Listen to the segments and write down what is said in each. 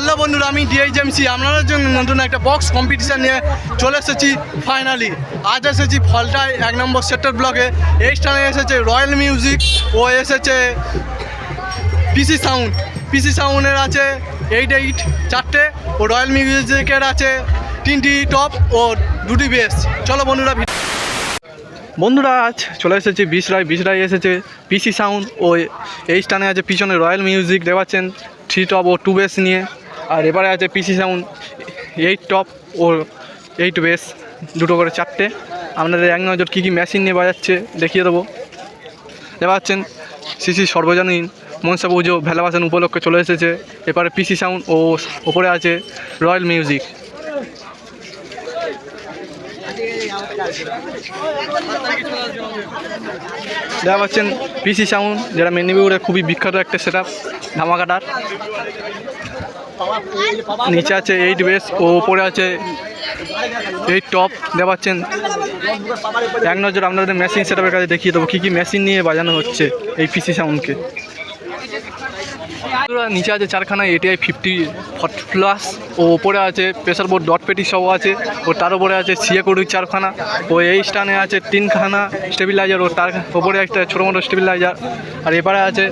Hello বন্ধুরা, আমি ডিএইচএমসি আপনাদের জন্য নতুন একটা বক্স কম্পিটিশান নিয়ে চলে এসেছি ফাইনালি আজ এসেছি ফলটায়, এক নম্বর সেক্টর ব্লকে এই স্থানে এসেছে রয়্যাল মিউজিক ও এসেছে পিসি সাউন্ড পিসি সাউন্ডের আছে এইট এইট চারটে, ও রয়্যাল মিউজিকের আছে তিনটি টপ ও দুটি বেস চলো বন্ধুরা বন্ধুরা, আজ চলে এসেছি বিশরায় বিশরায় এসেছে পিসি সাউন্ড ও এই স্থানে আছে, পিছনে রয়্যাল মিউজিক দেখতে পাচ্ছেন থ্রি টপ ও টু বেস নিয়ে। আর এবারে আছে পিসি সাউন্ড এইট টপ ও এইট বেস দুটো করে চারটে। আপনাদের এক নজর কী কী মেশিন নিয়ে বাজাচ্ছে দেখিয়ে দেবো। দেখতে পাচ্ছেন সিসি সর্বজনীন, মনসা পুজো, ভেলাবাসন উপলক্ষে চলে এসেছে। এবারে পিসি সাউন্ড ও ওপরে আছে রয়্যাল মিউজিক দেখা পাচ্ছেন পিসি সাউন্ড যেটা মেদিনীপুরে খুবই বিখ্যাত একটা সেট আপ ধামাকাটার নিচে আছে এইট বেস ও ওপরে আছে এই টপ দেখা পাচ্ছেন এক নজর আপনাদের মেশিন সেটাপের কাছে দেখিয়ে দেবো, কী কী মেশিন নিয়ে বাজানো হচ্ছে এই পিসি সাউন্ডকে নিচে আছে চারখানা এটিআই ফিফটি ফর্টি প্লাস ও ওপরে আছে প্রেসার বোর্ড ডট পেটি সব আছে, ও তার উপরে আছে সিএ কড়ি চারখানা, ও এই স্টানে আছে তিনখানা স্টেবিলাইজার ও তার ওপরে একটা ছোটো মোটো স্টেবিলাইজার আর এপারে আছে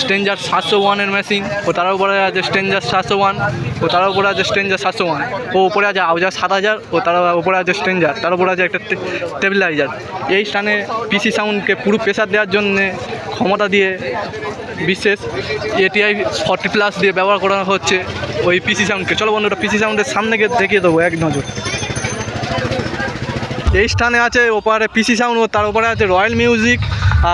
স্টেঞ্জার সাতশো ওয়ানের মেশিন ও তার উপরে আছে স্টেঞ্জার সাতশো ওয়ান ও তার উপরে আছে স্টেঞ্জার সাতশো ওয়ান ও উপরে আছে আউজার সাত হাজার, ও তার উপরে আছে স্টেঞ্জার তার উপরে আছে একটা স্টেবিলাইজার এই স্টানে পিসি সাউন্ডকে পুরো প্রেসার দেওয়ার জন্যে ক্ষমতা দিয়ে বিশেষ এটিআই ফর্টি প্লাস দিয়ে ব্যবহার করা হচ্ছে ওই পিসি সাউন্ডকে চলো বন্ধুরা পিসি সাউন্ডের সামনে গিয়ে দেখিয়ে দেবো, এক নজর। এই স্থানে আছে ওপারে পিসি সাউন্ড ও, তার উপরে আছে রয়্যাল মিউজিক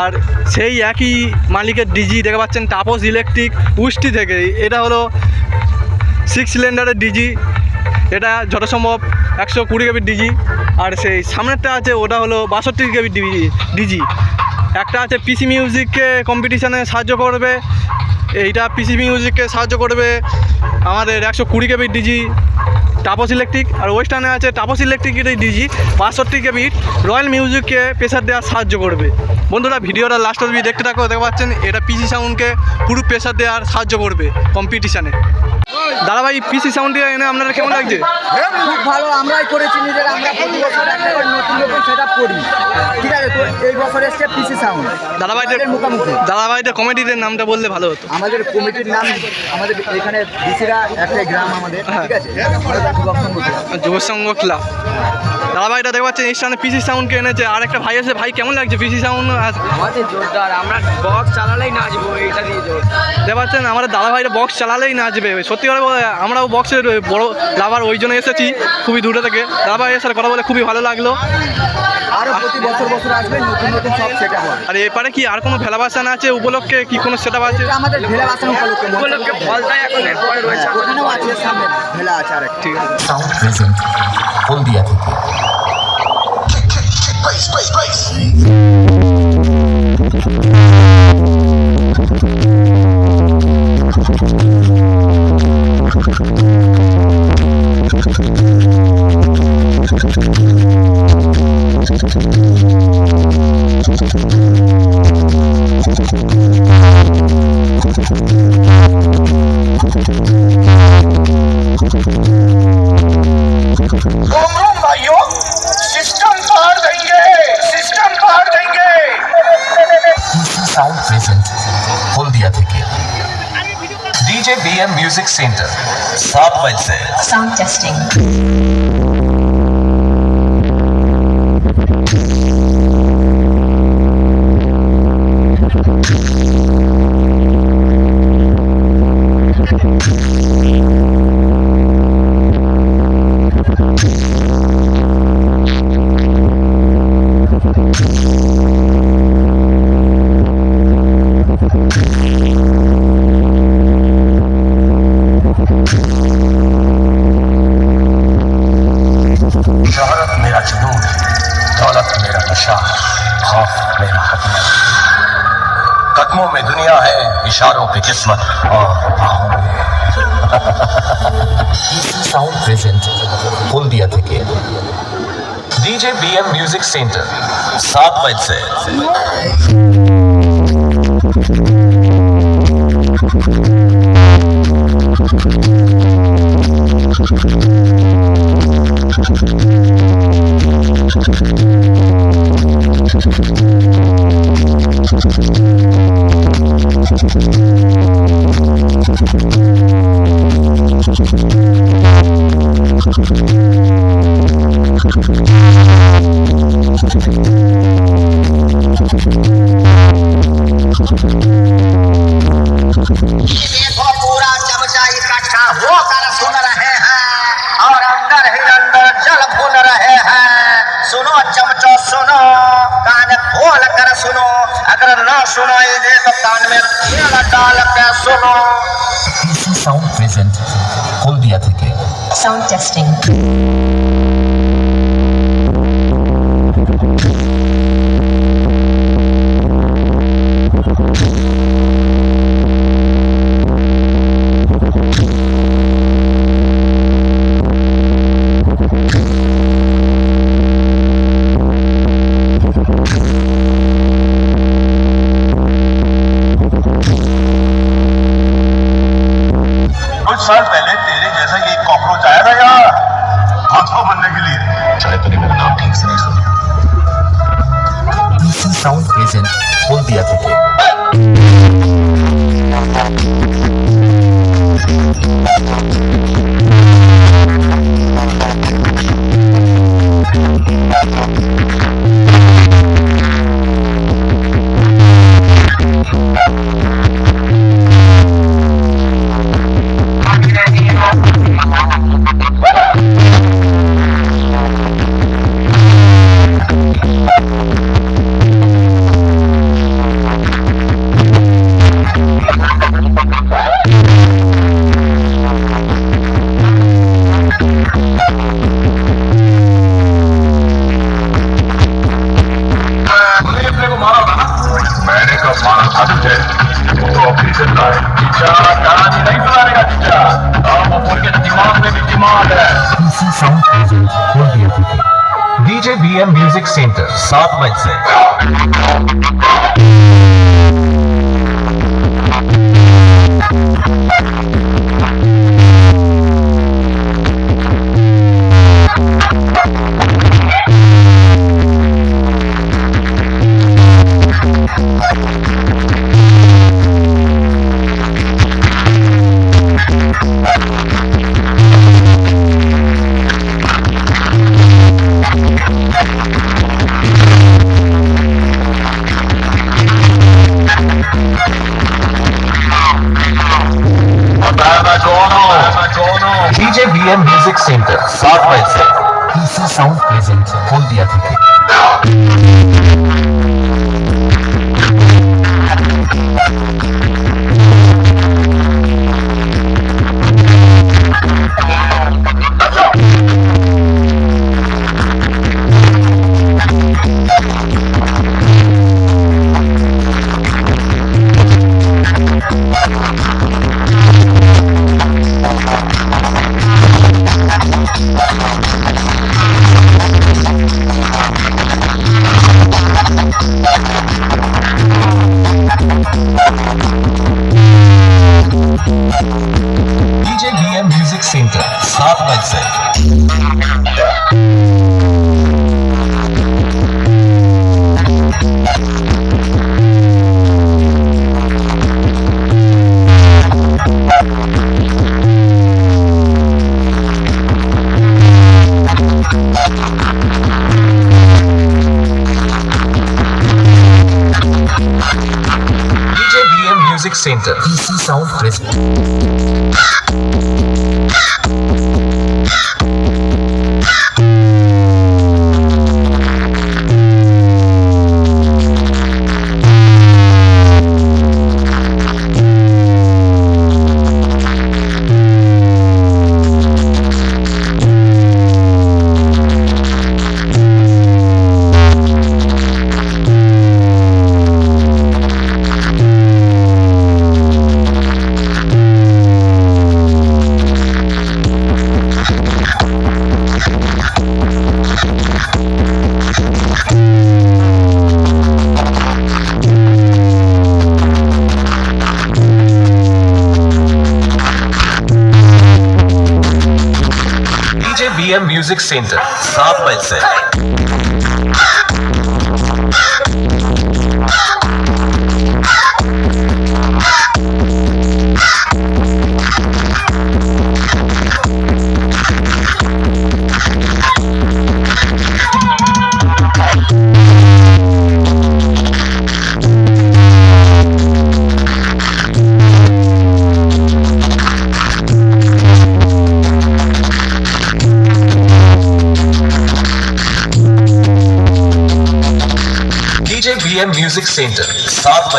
আর সেই একই মালিকের ডিজি দেখতে পাচ্ছেন তাপস ইলেকট্রিক উষ্টি থেকে। এটা হলো সিক্স সিলিন্ডারের ডিজি এটা যথাসম্ভব একশো কুড়ি কেবির ডিজি আর সেই সামনেরটা আছে, ওটা হলো বাষট্টি কেবির ডিজি ডিজি একটা আছে পিসি মিউজিককে কম্পিটিশানে সাহায্য করবে। এইটা পিসি মিউজিককে সাহায্য করবে। আমাদের একশো কুড়ি কেবির ডিজি টাপস ইলেকট্রিক আর ওয়েস্টার্নে আছে টাপস ইলেকট্রিকের ডিজি বাষট্টি কেবির রয়্যাল মিউজিককে প্রেসার দেওয়ার সাহায্য করবে। বন্ধুরা, ভিডিওটা লাস্ট অবধি দেখতে থাকো, দেখতে পাচ্ছেন, এটা পিসি সাউন্ডকে পুরো প্রেসার দেওয়ার সাহায্য করবে কম্পিটিশানে দাদা ভাই পিসি সাউন্ডটি এনে আপনার কেমন লাগছে? খুব ভালো আমরাই করেছি নিজের আমরা প্রতি বছর একটা করে নতুন নতুন সেট করি। ঠিক আছে তো এই বছর এসছে পিসি সাউন্ড দাদা ভাইদের মুখোমুখি। দাদা ভাইদের নামটা বললে ভালো হতো। আমাদের কমিটির নাম আমাদের এখানে বিসিরা একটা গ্রাম আমাদের ঠিক আছে। যুব সংঘ ক্লাব। দাদা ভাইটা দেখতে পাচ্ছেন এই সামনে পিসি সাউন্ডকে এনেছে। আর একটা ভাই আছে ভাই কেমন লাগছে পিসি সাউন্ড আমাদের জোরদার আমরা বক্স চালালেই নাচবো এটা দিয়ে দেখতে পাচ্ছেন আমাদের দাদা ভাইরা বক্স চালালেই নাচবে সত্যি করে আমরাও বক্সের বড় লাভার ওই জন্য এসেছি খুবই দূরে থেকে। লাভার এসে কথা বলে খুবই ভালো লাগল। আর এপারে কি আর কোনো ভেলা বাসান আছে উপলক্ষে? কি কোনো সেটা আছে? ঠিক আছে। সাউন্ড প্রেজেন্ট হলদিয়া থেকে DJ BM Music Center. Sound Sound testing. कदमों में दुनिया है इशारों पे किस्मत और बाहों में সাউন্ড প্রেজেন্ট হলদিয়া থেকে ডিজে বিএম মিউজিক সেন্টার সাত বাইসে देखो Yes. सुनो ये कप्तान में सुनो साउंड प्रेजेंट कोलदिया थे साउंड टेस्टिंग साल पहले तेरे जैसा ये कॉकरोच आया था यार भूतवा बनने के लिए। चाहे तूने मेरा नाम ठीक से नहीं सुना। साउंड प्रेजेंट खोल दिया था सेंटर सात मंच से। सात बजे से पीसी साउंड प्रेजेंट गोंदिया थी This is Sound Prison. Sixteenth chapel sir Music Center, South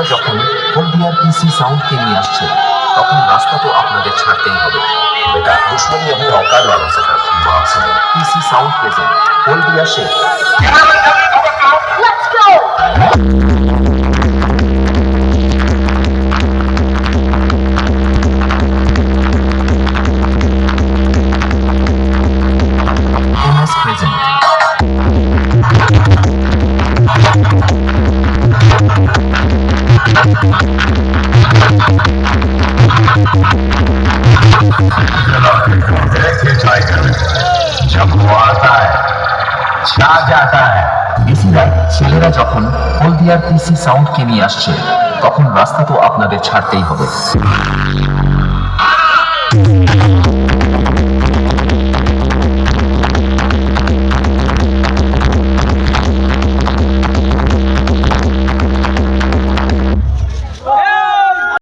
আপনারা যখন হলদিয়ার পিসি সাউন্ডকে নিয়ে আসছেন তখন রাস্তা তো আপনাদের ছাড়তেই হবে। এটা দুশ্মনী এবং অকার মানুষের PC sound present Haldia Sheikh. যা যা ছেলেরা যখন হলদিয়ার পিসি সাউন্ডকে নিয়ে আসছে, তখন রাস্তা তো আপনাদের ছাড়তেই হবে।